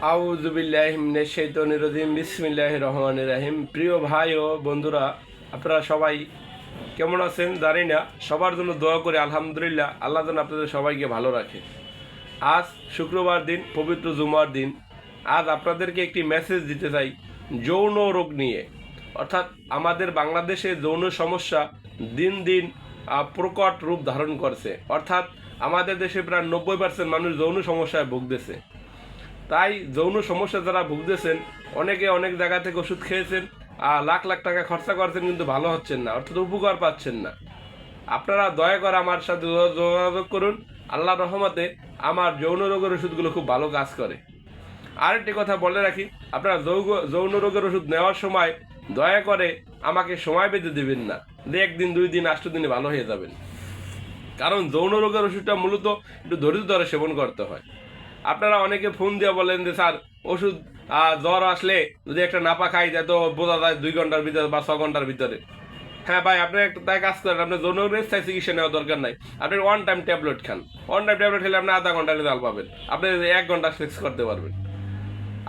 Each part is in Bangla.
আউজুবিল্লাহিম বিসমিল্লাহ রহমান রাহিম। প্রিয় ভাই ও বন্ধুরা, আপনারা সবাই কেমন আছেন? জানি না। সবার জন্য দোয়া করে, আলহামদুলিল্লাহ। আল্লাহ যেন আপনাদের সবাইকে ভালো রাখে। আজ শুক্রবার দিন, পবিত্র জুমার দিন। আজ আপনাদেরকে একটি মেসেজ দিতে চাই, যৌন রোগ নিয়ে। অর্থাৎ আমাদের বাংলাদেশে যৌন সমস্যা দিন দিন প্রকট রূপ ধারণ করছে। অর্থাৎ আমাদের দেশে প্রায় নব্বই পার্সেন্ট মানুষ যৌন সমস্যায় ভুগতেছে। তাই যৌন সমস্যা যারা ভুগতেছেন, অনেকে অনেক জায়গা থেকে ওষুধ খেয়েছেন, আর লাখ লাখ টাকা খরচা করছেন কিন্তু ভালো হচ্ছেন না, অর্থাৎ উপকার পাচ্ছেন না। আপনারা দয়া করে আমার সাথে যোগাযোগ করুন। আল্লাহ রহমতে আমার যৌন রোগের ওষুধগুলো খুব ভালো কাজ করে। আরেকটি কথা বলে রাখি, আপনারা যৌন রোগের ওষুধ নেওয়ার সময় দয়া করে আমাকে সময় পেতে দেবেন না। যে একদিন, দুই দিন, আষ্ট দিনে ভালো হয়ে যাবেন। কারণ যৌন রোগের ওষুধটা মূলত একটু ধৈর্য ধরে সেবন করতে হয়। আপনারা অনেকে ফোন দিয়ে বলেন যে, স্যার, ওষুধ জ্বর আসলে যদি একটা নাপা খাই যায় তো বোঝা যায় দুই ঘণ্টার ভিতরে বা ছ ঘণ্টার ভিতরে। হ্যাঁ ভাই, আপনি একটা তাই কাজ করেন আপনার যৌন স্থায়ী চিকিৎসা নেওয়ার দরকার নাই। আপনি ওয়ান টাইম ট্যাবলেট খান। ওয়ান টাইম ট্যাবলেট খেলে আপনি আধা ঘণ্টা রেজাল্ট পাবেন। আপনি এক ঘণ্টা ফিক্স করতে পারবেন।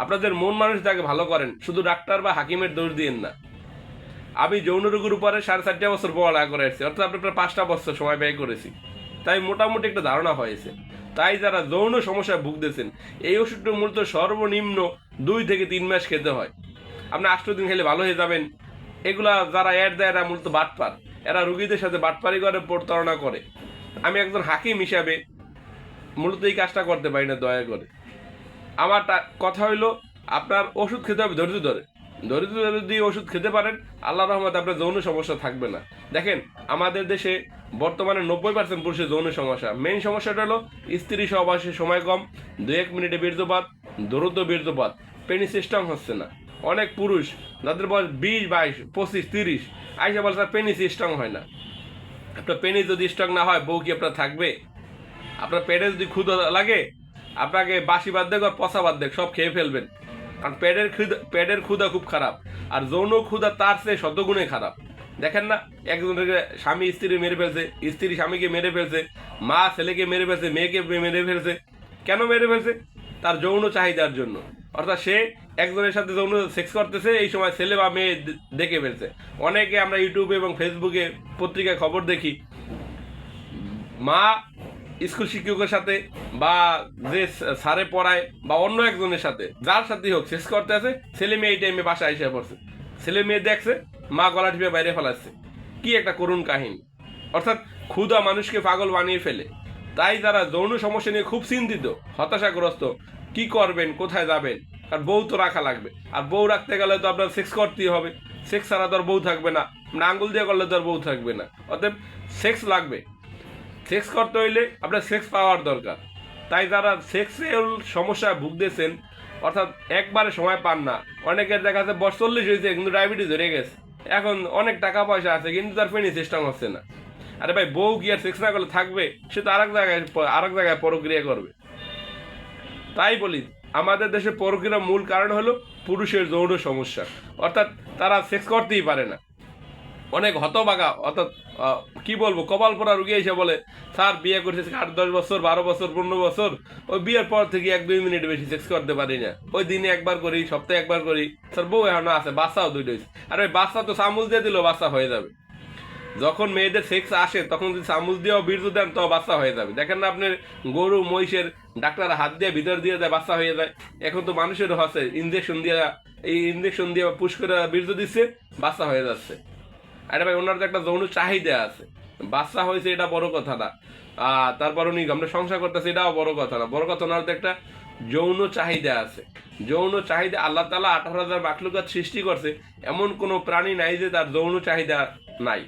আপনাদের মন মানুষ তাকে ভালো করেন, শুধু ডাক্তার বা হাকিমের দোষ দিয়েন না। আমি যৌন রোগের উপরে সাড়ে চারটা বছর পড়ালেখা করে আসছি অর্থাৎ আপনি প্রায় পাঁচটা বছর সময় ব্যয় করেছি। তাই মোটামুটি একটা ধারণা হয়েছে। তাই যারা যৌন সমস্যায় ভুগতেছেন, এই ওষুধটা মূলত সর্বনিম্ন দুই থেকে তিন মাস খেতে হয়। আপনি আষ্ট দিন খেলে ভালো হয়ে যাবেন। এগুলা যারা অ্যাড দেয়, এরা মূলত বাটপার। এরা রুগীদের সাথে বাটপারি করে, প্রতারণা করে। আমি একজন হাকিম হিসাবে মূলত এই কাজটা করতে পারি না, দয়া করে। আমার কথা হইল, আপনার ওষুধ খেতে হবে ধৈর্য ধরে। ধরে যদি ওষুধ খেতে পারেন, আল্লাহ রহমত আপনার যৌন সমস্যা থাকবে না। দেখেন, আমাদের দেশে বর্তমানে নব্বই পার্সেন্ট পুরুষের যৌন সমস্যা। মেইন সমস্যাটা হলো স্ত্রী সহবাসের সময় কম দু এক মিনিটে বীর্যপাত দ্রুত বীর্যপাত। পেনি সিস্টেম হচ্ছে না। অনেক পুরুষ, যাদের বয়স বিশ, বাইশ, পঁচিশ, তিরিশ, আইসা বলছে পেনি সিস্টেম হয় না। আপনার পেনি যদি স্ট্রং না হয়, বউ কি আপনার থাকবে? আপনার পেটে যদি ক্ষুদ লাগে, আপনাকে বাসি বাদ দেখ আর পচা বাদ দেখ সব খেয়ে ফেলবেন। কারণ পেটের ক্ষুদা পেটের ক্ষুদা খুব খারাপ। আর যৌন ক্ষুদা তার চেয়ে শতগুণে খারাপ। দেখেন না, একজনকে স্বামী স্ত্রী মেরে ফেলছে, স্ত্রী স্বামীকে মেরে ফেলছে, মা ছেলেকে মেরে ফেলছে, মেয়েকে মেরে ফেলছে। কেন মেরে ফেলছে? তার যৌন চাহিদার জন্য। অর্থাৎ সে একজনের সাথে যৌন সেক্স করতেছে, এই সময় ছেলে বা মেয়ে দেখে ফেলছে। অনেকে আমরা ইউটিউবে এবং ফেসবুকে পত্রিকায় খবর দেখি, মা স্কুল শিক্ষকের সাথে বা যে স্যারে পড়ায় বা অন্য একজনের সাথে, যার সাথেই হোক, শেষ করতে আছে, ছেলে মেয়ে এই টাইমে বাসায় এসে পড়ছে। ছেলে মেয়ে দেখছে, মা গলা টিপে বাইরে ফেলাচ্ছে। কি একটা করুণ কাহিনী। অর্থাৎ ক্ষুধা মানুষকে পাগল বানিয়ে ফেলে। তাই যারা যৌন সমস্যা নিয়ে খুব চিন্তিত, হতাশাগ্রস্ত, কি করবেন, কোথায় যাবেন? আর বউ তো রাখা লাগবে। আর বউ রাখতে গেলে তো আপনার সেক্স করতেই হবে। সেক্স ছাড়া তো আর বউ থাকবে না। আঙ্গুল দিয়ে করলে তো আর বউ থাকবে না। অতএব সেক্স লাগবে। সেক্স করতে হইলে আপনার সেক্স পাওয়ার দরকার। তাই যারা সেক্সের সমস্যায় ভুগতেছেন, অর্থাৎ একবারে সময় পান না, অনেকের দেখা যাচ্ছে বয়স চল্লিশ হয়েছে, কিন্তু ডায়াবেটিস ধরে গেছে। এখন অনেক টাকা পয়সা আছে, কিন্তু তার ফেনি সিস্টেম হচ্ছে না। আরে ভাই, বউ আর সেক্স না করলে থাকবে? সে তো আরেক জায়গায় আরেক জায়গায় পরক্রিয়া করবে। তাই বলি, আমাদের দেশে পরক্রিয়ার মূল কারণ হলো পুরুষের যৌন সমস্যা। অর্থাৎ তারা সেক্স করতেই পারে না। অনেক হতবাগা, অর্থাৎ কি বলব, কপাল পরা রুগী এসে বলে, স্যার, বিয়ে করছে আট, দশ বছর, বারো বছর, পনেরো বছর, ওই বিয়ের পর থেকে এক, দুই মিনিট বেশি সেক্স করতে পারি না। ওই দিনে একবার করি, সপ্তাহে একবার করি। স্যার, বউ এখনও আছে, বাচ্চাও দুইটা হয়েছে। আর ওই বাচ্চা তো চামচ দিয়ে দিলেও বাচ্চা হয়ে যাবে। যখন মেয়েদের সেক্স আসে, তখন যদি চামচ দিয়েও বীর্য দেন তো বাচ্চা হয়ে যাবে। দেখেন না আপনার গরু, মহিষের ডাক্তার হাত দিয়ে ভিতর দিয়ে দেয়, বাচ্চা হয়ে যায়। এখন তো মানুষেরও হচ্ছে ইঞ্জেকশন দিয়ে, এই ইঞ্জেকশন দিয়ে পুশ করে বীর্য দিচ্ছে, বাচ্চা হয়ে যাচ্ছে। আরে ভাই, ওনার তো একটা যৌন চাহিদা আছে। বাচ্চা হয়েছে এটা বড় কথা না। তারপর উনি আমরা সংসার করতেছে, এটাও বড় কথা না। বড় কথা, ওনার তো একটা যৌন চাহিদা আছে। যৌন চাহিদা, আল্লাহ তালা আঠারো হাজার মাকলুকাত সৃষ্টি করছে। এমন কোনো প্রাণী নাই যে তার যৌন চাহিদা নাই।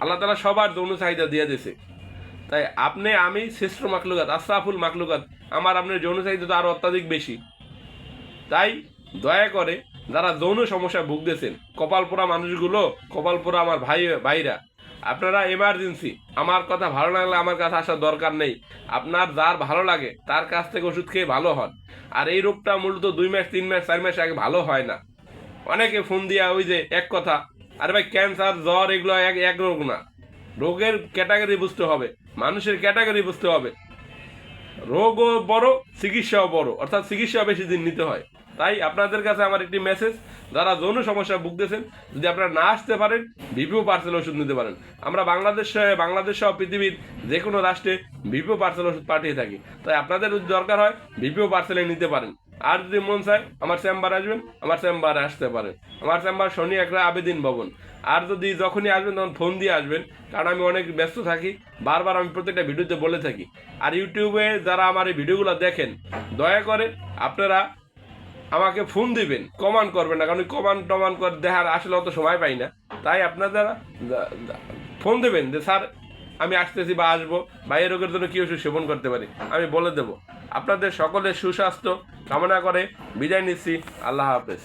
আল্লাহ তালা সবার যৌন চাহিদা দিয়ে দিছে তাই আপনি, আমি, শ্রেষ্ঠ মাকলুকাত, আশরাফুল মাকলুকাত, আমার আপনার যৌন চাহিদা তো আরও অত্যাধিক বেশি। তাই দয়া করে যারা যৌন সমস্যায় ভুগতেছেন কপাল পোড়া মানুষগুলো কপাল পোড়া আমার ভাই, ভাইরা, আপনারা এমার্জেন্সি আমার কথা ভালো লাগলে আমার কাছে আসার দরকার নেই। আপনার যার ভালো লাগে, তার কাছ থেকে ওষুধ খেয়ে ভালো হন। আর এই রোগটা মূলত দুই মাস, তিন মাস, চার মাস আগে ভালো হয় না। অনেকে ফোন দিয়া ওই যে এক কথা, আরে ভাই ক্যান্সার জ্বর, এগুলো এক এক রোগ না। রোগের ক্যাটাগরি বুঝতে হবে, মানুষের ক্যাটাগরি বুঝতে হবে। রোগও বড়, চিকিৎসাও বড়, অর্থাৎ চিকিৎসা বেশি দিন নিতে হয়। তাই আপনাদের কাছে আমার একটি মেসেজ যারা যৌন সমস্যা ভুগতেছেন, যদি আপনারা না আসতে পারেন ভিপিও পার্সেল ওষুধ নিতে পারেন। আমরা বাংলাদেশ বাংলাদেশ সহ পৃথিবীর যে কোনো রাষ্ট্রে ভিপিও পার্সেল ওষুধ পাঠিয়ে থাকি। তাই আপনাদের যদি দরকার হয় ভিপিও পার্সেলে নিতে পারেন। আর যদি মন চায়, আমার চেম্বার আসবেন, আমার চেম্বারে আসতে পারেন। আমার চেম্বার শনি একটা আবেদিন ভবন। আর যদি যখনই আসবেন, তখন ফোন দিয়ে আসবেন, কারণ আমি অনেক ব্যস্ত থাকি, বারবার আমি প্রত্যেকটা ভিডিওতে বলে থাকি। আর ইউটিউবে যারা আমার এই ভিডিওগুলো দেখেন, দয়া করে আপনারা আমাকে ফোন দিবেন কমান করবেন না, কারণ কমান টমান কর, দেখার আসলে অত সময় পাই না। তাই আপনারা ফোন দেবেন, যে স্যার, আমি আসতেছি বা আসব, বা এই রোগের জন্য কী ওষুধ সেবন করতে পারি, আমি বলে দেব। আপনাদের সকলের সুস্বাস্থ্য কামনা করে বিদায় নিচ্ছি, আল্লাহ হাফেজ।